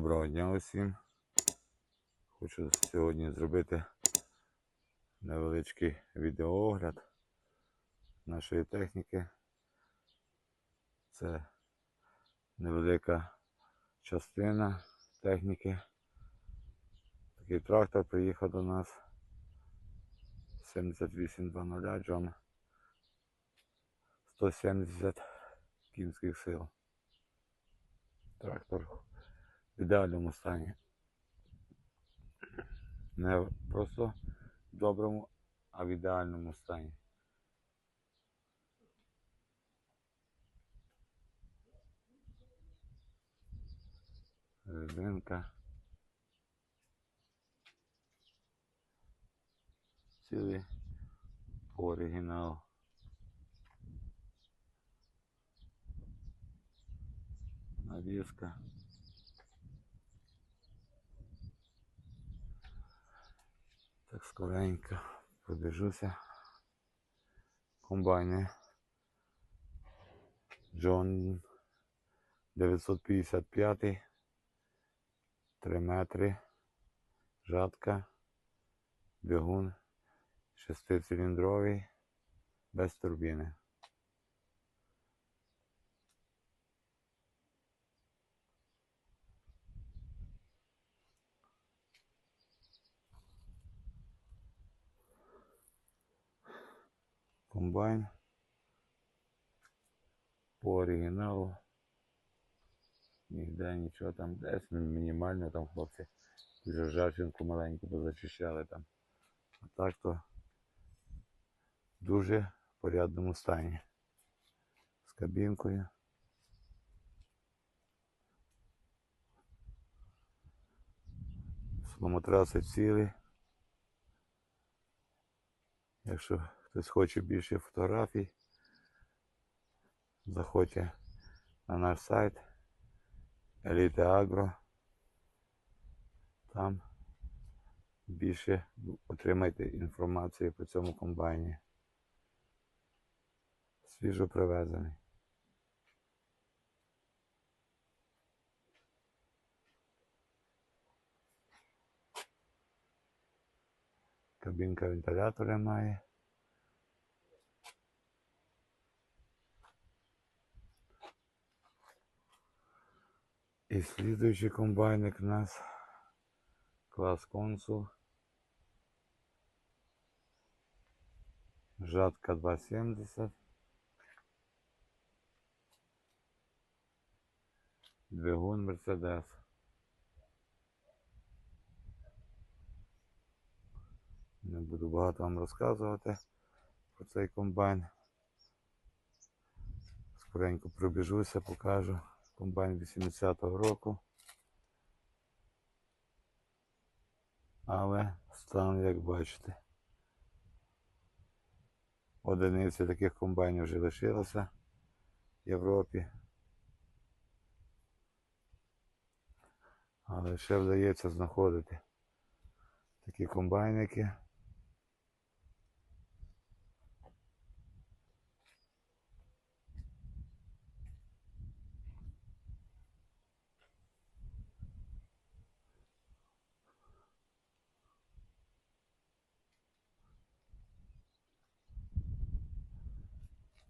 Доброго дня усім. Хочу сьогодні зробити невеличкий відеоогляд нашої техніки. Це невелика частина техніки. Такий трактор приїхав до нас 7820 Джон 170 кінських сил. Трактор в ідеальному стані. Не просто доброму, а в ідеальному стані. Резинка. Цілий оригіналу. Навіска. Так скоренько пробіжуся. Комбайни. Джон 955. 3 метри. Жатка. Бігун Шестициліндровий. Без турбіни. Комбайн по оригіналу. Ніде нічого там десь мінімально там хлопці вже ржавчинку маленьку позачищали там. А так то в дуже порядному стані. З кабінкою. Сломотраси цілі. Якщо хтось хоче більше фотографій, заходьте на наш сайт Elite Agro. Там більше отримайте інформацію по цьому комбайні. Свіжо привезений. Кабінка вентилятора має. І слідуючий комбайник у нас клас консул. Жатка 270. Двигун Мерседес. Не буду багато вам розказувати про цей комбайн. Скоренько пробіжуся, покажу. Комбайн 80-го року. Але стан, як бачите. Одиниці таких комбайнів вже лишилося в Європі. Але ще вдається знаходити такі комбайники.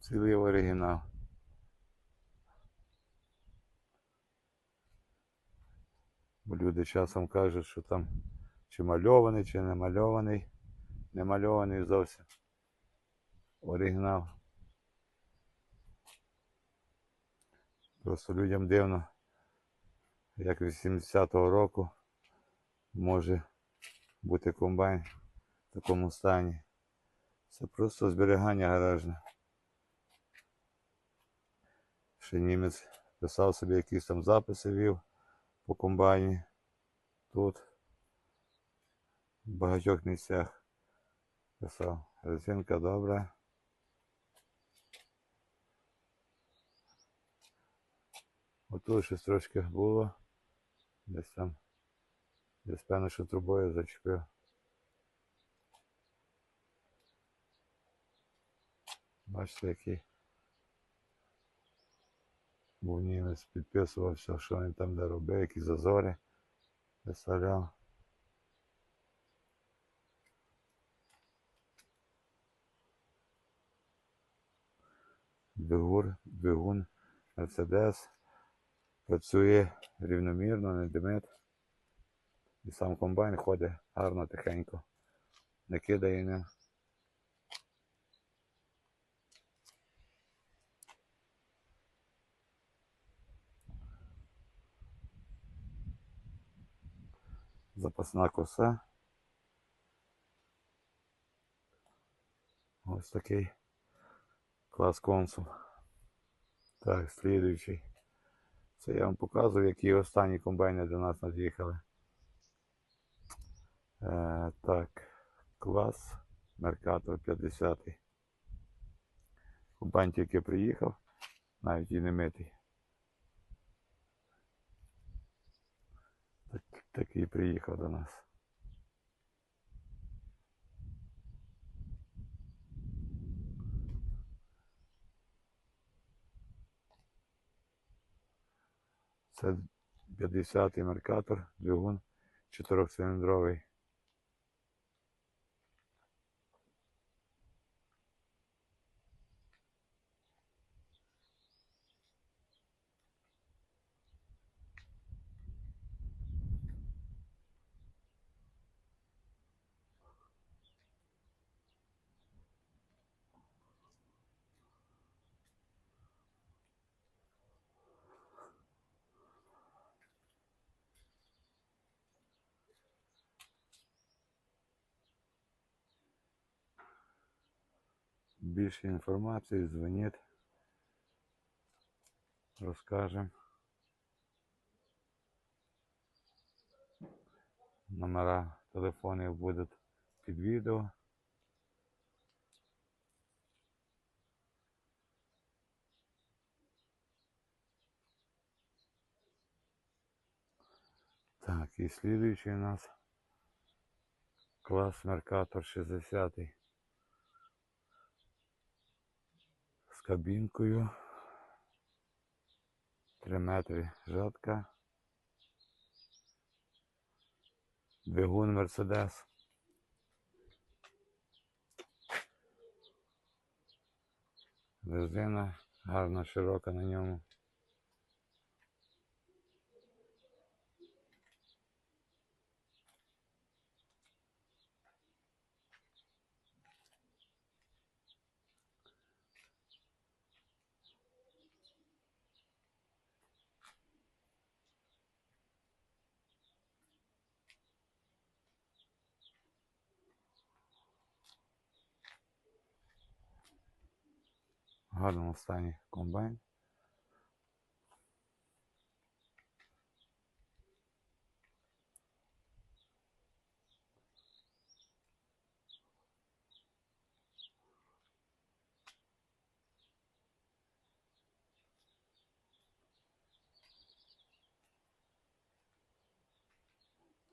Цілий оригінал. Бо люди часом кажуть, що там чи мальований, чи не мальований. Не мальований зовсім. Оригінал. Просто людям дивно, як 80-го року може бути комбайн в такому стані. Це просто зберігання гаражне. Ще німець писав собі якісь там записи вів по комбайні. Тут в багатьох місцях писав. Резинка добра. Отут щось трошки було. Десь там. Десь певно, що трубою зачепив. Бачите, який Був німець, підписувався, що він там де робив, які зазори виставляв. Двигун, двигун Мерседес працює рівномірно, не димить. І сам комбайн ходить гарно, тихенько. Не кидає ним. Запасна коса. Ось такий клас консул. Так, слідуючий. Це я вам показую, які останні комбайни до нас над'їхали. Е, так, клас Меркатор 50. Комбайн тільки приїхав, навіть і не митий. Так, такий приїхав до нас. Це 50-й Меркатор, двигун чотирьохциліндровий. Більше інформації дзвоніть. Розкажемо. Номера телефонів будуть під відео. Так, і слідуючий у нас клас Меркатор 60 з кабінкою. 3 метри жатка. Двигун Мерседес. Резина гарна, широка на ньому. Гарному стані комбайн.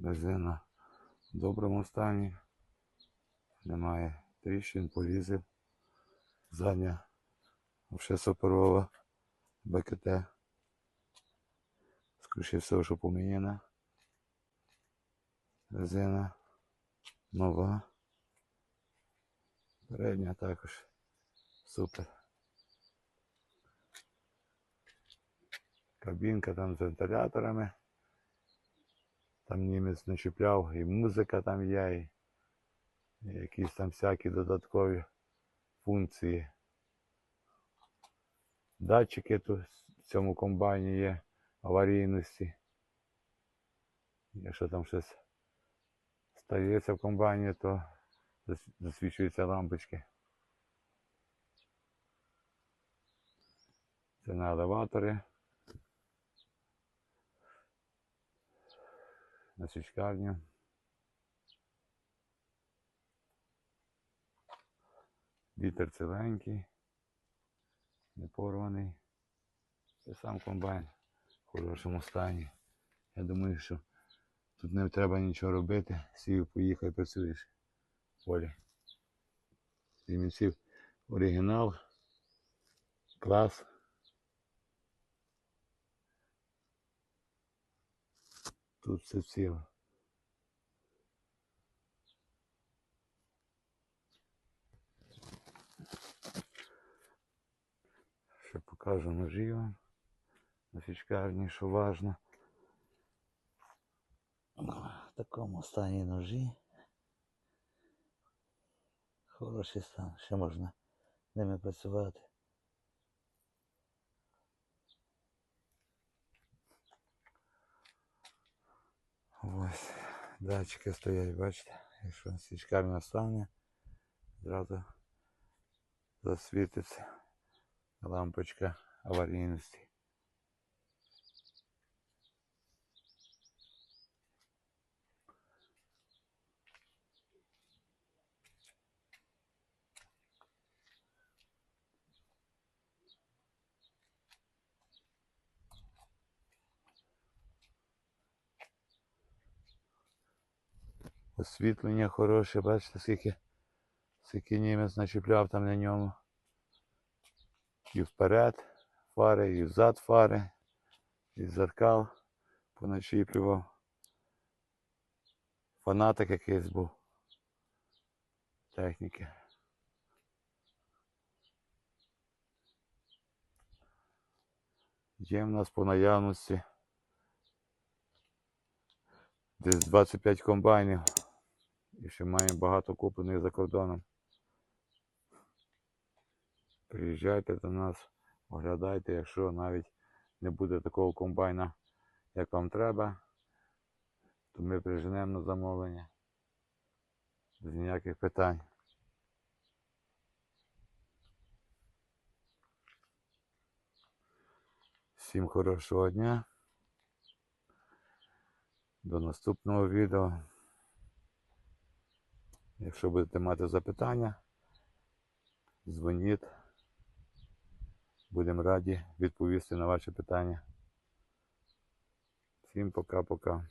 Резина в доброму стані. Немає тріщин, полізів. Задня Вообще суперова БКТ. Скоріше всього, що поміняна. Резина нова. Передня також. Супер. Кабінка там з вентиляторами. Там німець не чіпляв, і музика там є, і якісь там всякі додаткові функції. Датчики тут в цьому комбайні є аварійності. Якщо там щось стається в комбайні, то засвічуються лампочки. Це на елеваторі. На свічкарню. Вітер ціленький не порваний. Це сам комбайн в хорошому стані. Я думаю, що тут не треба нічого робити. Сію, поїхай, працюєш в полі. Зімінців оригінал, клас. Тут все ціло. Ножі вам. На фічкарні, що важно. В такому стані ножі. Хороший стан, ще можна ними працювати. Ось, датчики стоять, бачите, якщо свічкарня стане, зразу засвітиться лампочка аварійності. Освітлення хороше, бачите, скільки, скільки німець начіпляв там на ньому. І вперед фари, і взад фари, і зеркал поначіплював. Фанатик якийсь був. Техніки. Є в нас по наявності десь 25 комбайнів. І ще маємо багато куплених за кордоном. Приїжджайте до нас, оглядайте, якщо навіть не буде такого комбайна, як вам треба, то ми приженемо на замовлення. Без ніяких питань. Всім хорошого дня. До наступного відео. Якщо будете мати запитання, дзвоніть. Будемо раді відповісти на ваші питання. Всім пока-пока.